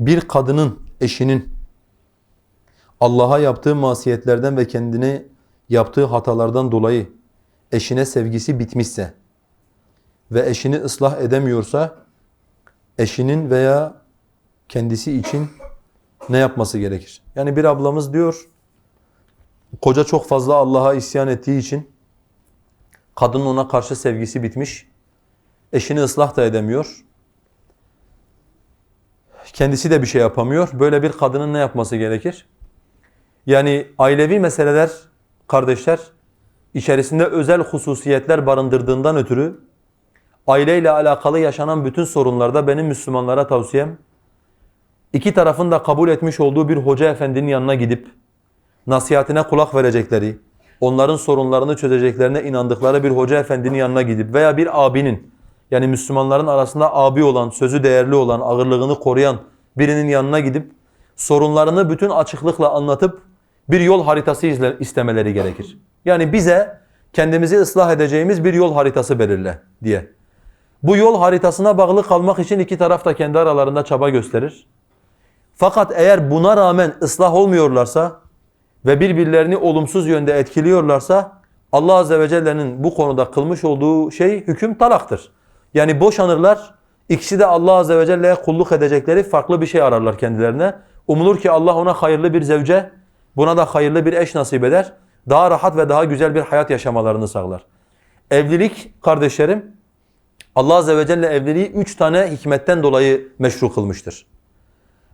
bir kadının, eşinin Allah'a yaptığı masiyetlerden ve kendine yaptığı hatalardan dolayı eşine sevgisi bitmişse ve eşini ıslah edemiyorsa eşinin veya kendisi için ne yapması gerekir? Yani bir ablamız diyor, koca çok fazla Allah'a isyan ettiği için kadının ona karşı sevgisi bitmiş, eşini ıslah da edemiyor. Kendisi de bir şey yapamıyor. Böyle bir kadının ne yapması gerekir? Yani ailevi meseleler kardeşler içerisinde özel hususiyetler barındırdığından ötürü aileyle alakalı yaşanan bütün sorunlarda benim Müslümanlara tavsiyem iki tarafın da kabul etmiş olduğu bir hoca efendinin yanına gidip nasihatine kulak verecekleri, onların sorunlarını çözeceklerine inandıkları bir hoca efendinin yanına gidip veya bir abinin yani Müslümanların arasında abi olan, sözü değerli olan, ağırlığını koruyan birinin yanına gidip sorunlarını bütün açıklıkla anlatıp bir yol haritası istemeleri gerekir. Yani bize kendimizi ıslah edeceğimiz bir yol haritası belirle diye. Bu yol haritasına bağlı kalmak için iki taraf da kendi aralarında çaba gösterir. Fakat eğer buna rağmen ıslah olmuyorlarsa ve birbirlerini olumsuz yönde etkiliyorlarsa Allah Azze ve Celle'nin bu konuda kılmış olduğu şey hüküm talaktır. Yani boşanırlar, ikisi de Allah Azze ve Celle'ye kulluk edecekleri farklı bir şey ararlar kendilerine. Umulur ki Allah ona hayırlı bir zevce, buna da hayırlı bir eş nasip eder. Daha rahat ve daha güzel bir hayat yaşamalarını sağlar. Evlilik kardeşlerim, Allah Azze ve Celle evliliği üç tane hikmetten dolayı meşru kılmıştır.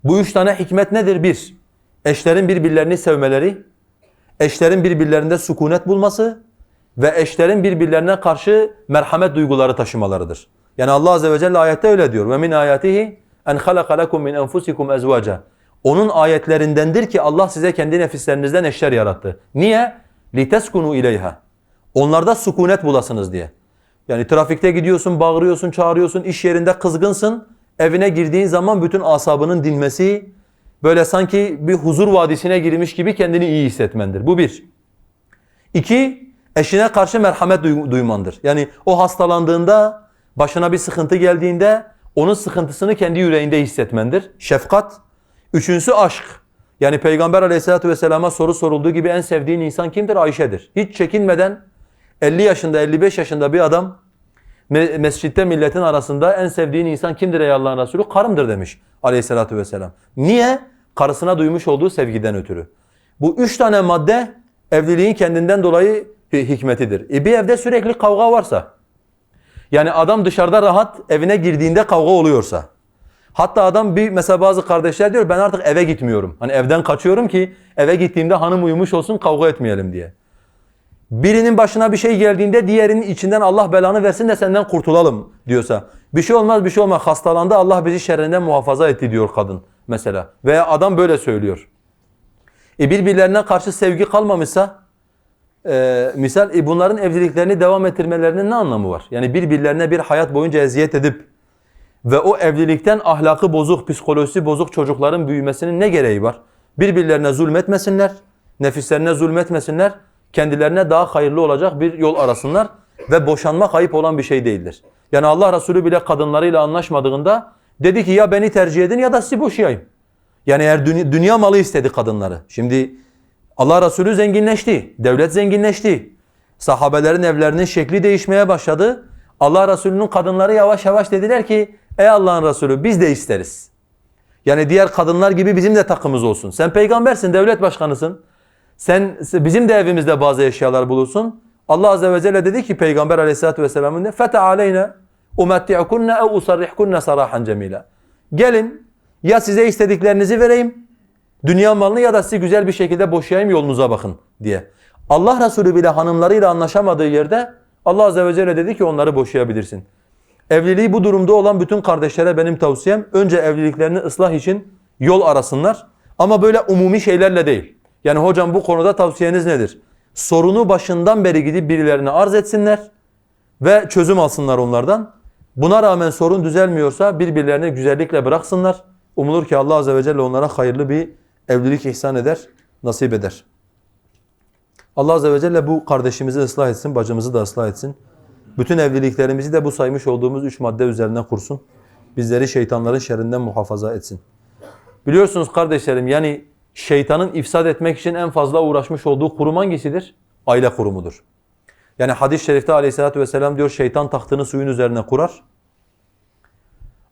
Bu üç tane hikmet nedir? Bir, eşlerin birbirlerini sevmeleri, eşlerin birbirlerinde sükunet bulması ve eşlerin birbirlerine karşı merhamet duyguları taşımalarıdır. Yani Allah Azze ve Celle ayette öyle diyor. Ve min ayatihi en halaka lekum min enfusikum ezvaca. Onun ayetlerindendir ki Allah size kendi nefislerinizden eşler yarattı. Niye? Liteskunu ileyha. Onlarda sükunet bulasınız diye. Yani trafikte gidiyorsun, bağırıyorsun, çağırıyorsun, iş yerinde kızgınsın. Evine girdiğin zaman bütün asabının dinmesi, böyle sanki bir huzur vadisine girmiş gibi kendini iyi hissetmendir. Bu bir. İki, eşine karşı merhamet duy- duymandır. Yani o hastalandığında, başına bir sıkıntı geldiğinde onun sıkıntısını kendi yüreğinde hissetmendir. Şefkat. Üçüncüsü aşk. Yani Peygamber aleyhissalatü vesselama soru sorulduğu gibi en sevdiğin insan kimdir? Ayşe'dir. Hiç çekinmeden 50 yaşında, 55 yaşında bir adam me- mescitte milletin arasında en sevdiğin insan kimdir ey Allah'ın Resulü? Karımdır demiş aleyhissalatü vesselam. Niye? Karısına duymuş olduğu sevgiden ötürü. Bu üç tane madde evliliğin kendinden dolayı hikmetidir. E bir evde sürekli kavga varsa, yani adam dışarıda rahat evine girdiğinde kavga oluyorsa, hatta adam bir mesela bazı kardeşler diyor ben artık eve gitmiyorum. Hani evden kaçıyorum ki eve gittiğimde hanım uyumuş olsun kavga etmeyelim diye. Birinin başına bir şey geldiğinde diğerinin içinden Allah belanı versin de senden kurtulalım diyorsa. Bir şey olmaz bir şey olmaz hastalandı Allah bizi şerrinden muhafaza etti diyor kadın mesela. Veya adam böyle söylüyor. E birbirlerine karşı sevgi kalmamışsa e, misal e bunların evliliklerini devam ettirmelerinin ne anlamı var? Yani birbirlerine bir hayat boyunca eziyet edip ve o evlilikten ahlakı bozuk, psikolojisi bozuk çocukların büyümesinin ne gereği var? Birbirlerine zulmetmesinler, nefislerine zulmetmesinler, kendilerine daha hayırlı olacak bir yol arasınlar ve boşanmak ayıp olan bir şey değildir. Yani Allah Resulü bile kadınlarıyla anlaşmadığında dedi ki ya beni tercih edin ya da sizi boşayayım. Yani eğer dünya malı istedi kadınları. Şimdi Allah Resulü zenginleşti, devlet zenginleşti. Sahabelerin evlerinin şekli değişmeye başladı. Allah Resulü'nün kadınları yavaş yavaş dediler ki ey Allah'ın Resulü biz de isteriz. Yani diğer kadınlar gibi bizim de takımız olsun. Sen peygambersin, devlet başkanısın. Sen bizim de evimizde bazı eşyalar bulursun. Allah azze ve celle dedi ki peygamber aleyhissalatu vesselam'ın fete aleyna umatti'kunna ev usarrihkunna sarahan cemila. Gelin ya size istediklerinizi vereyim dünya malını ya da sizi güzel bir şekilde boşayayım yolunuza bakın diye. Allah Resulü bile hanımlarıyla anlaşamadığı yerde Allah azze ve celle dedi ki onları boşayabilirsin. Evliliği bu durumda olan bütün kardeşlere benim tavsiyem önce evliliklerini ıslah için yol arasınlar. Ama böyle umumi şeylerle değil. Yani hocam bu konuda tavsiyeniz nedir? Sorunu başından beri gidip birilerine arz etsinler ve çözüm alsınlar onlardan. Buna rağmen sorun düzelmiyorsa birbirlerine güzellikle bıraksınlar. Umulur ki Allah Azze ve Celle onlara hayırlı bir evlilik ihsan eder, nasip eder. Allah Azze ve Celle bu kardeşimizi ıslah etsin, bacımızı da ıslah etsin. Bütün evliliklerimizi de bu saymış olduğumuz üç madde üzerine kursun. Bizleri şeytanların şerrinden muhafaza etsin. Biliyorsunuz kardeşlerim yani şeytanın ifsad etmek için en fazla uğraşmış olduğu kurum hangisidir? Aile kurumudur. Yani hadis-i şerifte aleyhissalatü vesselam diyor şeytan tahtını suyun üzerine kurar.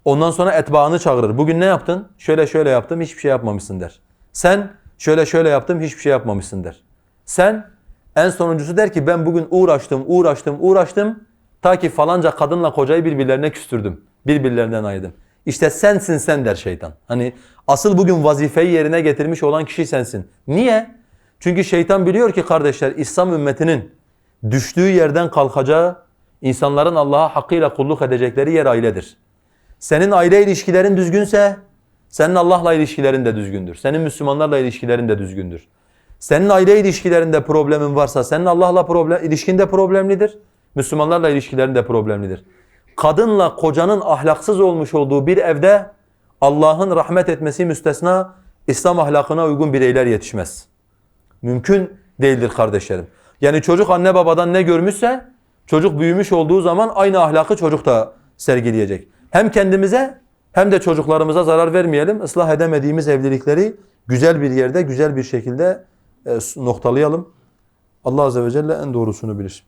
Ondan sonra etbaını çağırır. Bugün ne yaptın? Şöyle şöyle yaptım, hiçbir şey yapmamışsın der. Sen şöyle şöyle yaptım, hiçbir şey yapmamışsın der. Sen en sonuncusu der ki ben bugün uğraştım, uğraştım, uğraştım. Ta ki falanca kadınla kocayı birbirlerine küstürdüm. Birbirlerinden ayırdım. İşte sensin sen der şeytan. Hani asıl bugün vazifeyi yerine getirmiş olan kişi sensin. Niye? Çünkü şeytan biliyor ki kardeşler İslam ümmetinin düştüğü yerden kalkacağı, insanların Allah'a hakkıyla kulluk edecekleri yer ailedir. Senin aile ilişkilerin düzgünse senin Allah'la ilişkilerin de düzgündür. Senin Müslümanlarla ilişkilerin de düzgündür. Senin aile ilişkilerinde problemin varsa senin Allah'la problem, ilişkin de problemlidir. Müslümanlarla ilişkilerin de problemlidir. Kadınla kocanın ahlaksız olmuş olduğu bir evde Allah'ın rahmet etmesi müstesna İslam ahlakına uygun bireyler yetişmez. Mümkün değildir kardeşlerim. Yani çocuk anne babadan ne görmüşse çocuk büyümüş olduğu zaman aynı ahlakı çocuk da sergileyecek. Hem kendimize hem de çocuklarımıza zarar vermeyelim. Islah edemediğimiz evlilikleri güzel bir yerde, güzel bir şekilde e, noktalayalım. Allah Azze ve Celle en doğrusunu bilir.